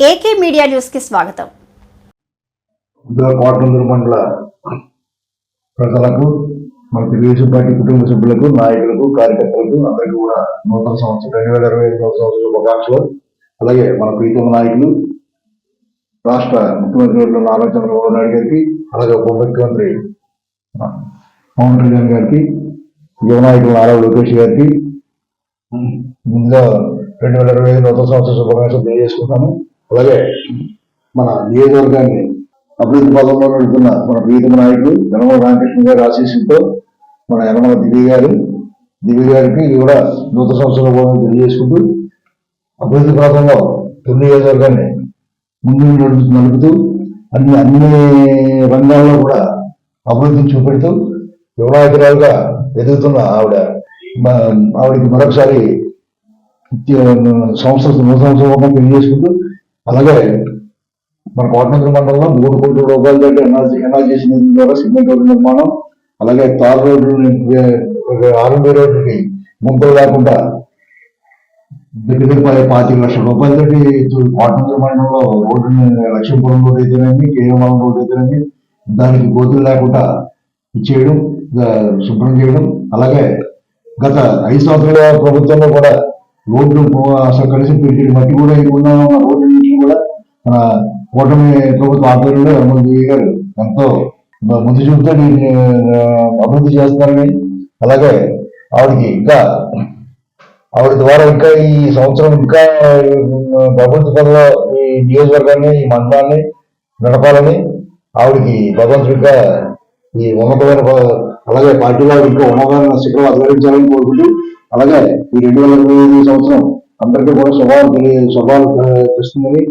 AK media న్యూస్కి స్వాగతం మండల ప్రజలకు మన తెలుగుదేశం పార్టీ కుటుంబ సభ్యులకు నాయకులకు కార్యకర్తలకు అందరికీ కూడా నూతన సంవత్సరం రెండు వేల ఇరవై ఐదు సంవత్సరం శుభాకాంక్షలు. అలాగే మన ప్రీతమ నాయకులు రాష్ట్ర ముఖ్యమంత్రి నారా చంద్రబాబు నాయుడు గారికి అలాగే ఉప ముఖ్యమంత్రి పవన్ కళ్యాణ్ గారికి యువ నాయకులు నారా లోకేష్ గారికి ముందుగా రెండు వేల ఇరవై ఐదు నూతన సంవత్సరం శుభాకాంక్షలు తెలియజేసుకుంటాము అలాగే మన నియోజకవర్గాన్ని అభివృద్ధి పదంలో నడుపుతున్న మన ప్రీతమ నాయకులు యనమల రామకృష్ణ గారి ఆశీస్సుతో మన యనమల దివ్య గారు. దివ్య గారికి కూడా నూతన సంవత్సరం శుభాకాంక్షలు తెలియజేసుకుంటూ అభివృద్ధి పథంలో తొలి నియోజకవర్గాన్ని ముందు నడుపు నడుపుతూ అన్ని అన్ని రంగాల్లో కూడా అభివృద్ధి చూపెడుతూ యువనాయకురాలుగా ఎదుగుతున్న ఆవిడ. ఆవిడకి మరొకసారి సంవత్సరం నూతన సంవత్సరం తెలియజేసుకుంటూ అలాగే మన కోటనంద్ర మండలంలో మూడు కోట్ల రూపాయల దగ్గర ఎన్ఆర్జీ ఎన్ఆర్జీసీ నిధుల ద్వారా సిమెంట్ రోడ్డు నిర్మాణం అలాగే తార్ రోడ్డు ఆర్ఎంబీ రోడ్డుకి ముందు లేకుండా దగ్గర దగ్గర పాతిక లక్షల రూపాయల రూపాయలతో కోటనంద్ర మండలంలో రోడ్డుని లక్ష్మీపురం రోడ్డు అయితేనేమి కేరమలం రోడ్డు అయితేనేమి దానికి గోతులు లేకుండా ఇచ్చేయడం శుభ్రం చేయడం అలాగే గత ఐదు సంవత్సరాల ప్రభుత్వంలో కూడా రోడ్లు అసలు కలిసి పెట్టి మట్టి కూడా ఉన్న రోడ్డు కూడా మన కూటమి ప్రభుత్వ ఆధ్వర్యంలో ఎమ్మెల్యే గారు ఎంతో ముందు చూపుతో అభివృద్ధి చేస్తున్నారని అలాగే ఆవిడకి ఇంకా ఆవిడ ద్వారా ఇంకా ఈ సంవత్సరం ఇంకా ఆ, ఈ నియోజకవర్గాన్ని ఈ మండలాన్ని నడపాలని ఆవిడకి భగవంతుడిగా ఈ ఉన్నతమైన అలాగే పార్టీలో ఇంకా ఉన్నతమైన శిఖరం అధిగరించాలని కోరుకుంటూ అలాగే ఈ రెండు వేల ఇరవై ఐదు సంవత్సరం అందరికీ కూడా శుభాలు తెలియ శుభాలు ఆ, తెస్తుందని